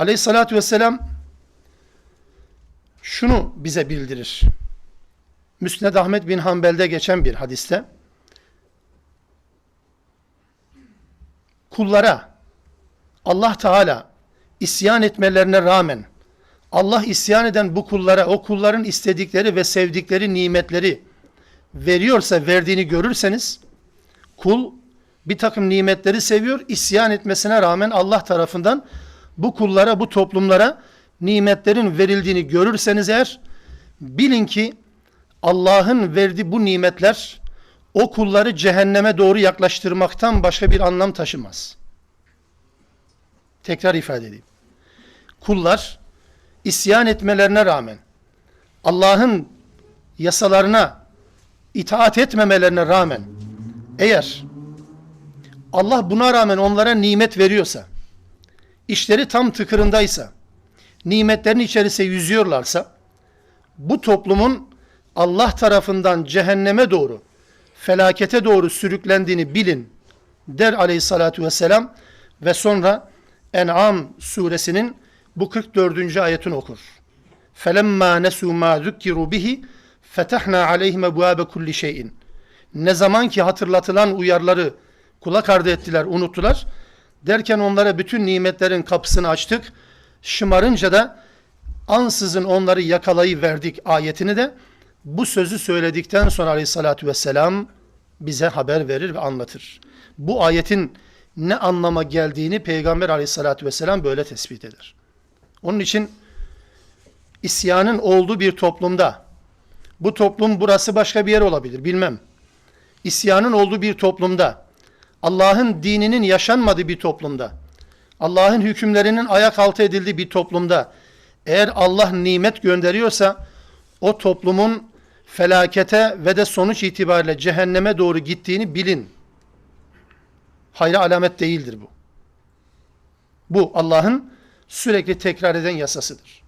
Aleyhissalatü vesselam şunu bize bildirir. Müsned Ahmet bin Hanbel'de geçen bir hadiste kullara Allah Teala isyan etmelerine rağmen Allah isyan eden bu kullara o kulların istedikleri ve sevdikleri nimetleri veriyorsa verdiğini görürseniz kul bir takım nimetleri seviyor isyan etmesine rağmen Allah tarafından bu kullara bu toplumlara nimetlerin verildiğini görürseniz eğer bilin ki Allah'ın verdiği bu nimetler o kulları cehenneme doğru yaklaştırmaktan başka bir anlam taşımaz. Tekrar ifade edeyim. Kullar isyan etmelerine rağmen Allah'ın yasalarına itaat etmemelerine rağmen eğer Allah buna rağmen onlara nimet veriyorsa işleri tam tıkırındaysa nimetlerin içerisinde yüzüyorlarsa bu toplumun Allah tarafından cehenneme doğru felakete doğru sürüklendiğini bilin der aleyhissalatu vesselam ve sonra En'am suresinin bu 44. ayetini okur. فَلَمَّا نَسُوا مَا ذُكِّرُوا بِهِ فَتَحْنَا عَلَيْهِمَ بُوَابَ كُلِّ شَيْءٍ Ne zaman ki hatırlatılan uyarları kulak ardı ettiler, unuttular. Derken onlara bütün nimetlerin kapısını açtık. Şımarınca da ansızın onları yakalayıverdik ayetini de bu sözü söyledikten sonra aleyhissalatü vesselam bize haber verir ve anlatır. Bu ayetin ne anlama geldiğini Peygamber aleyhissalatü vesselam böyle tespit eder. Onun için isyanın olduğu bir toplumda, bu toplum burası başka bir yer olabilir bilmem. İsyanın olduğu bir toplumda, Allah'ın dininin yaşanmadığı bir toplumda, Allah'ın hükümlerinin ayak altı edildiği bir toplumda, eğer Allah nimet gönderiyorsa, o toplumun felakete ve de sonuç itibariyle cehenneme doğru gittiğini bilin. Hayra alamet değildir bu. Bu Allah'ın sürekli tekrar eden yasasıdır.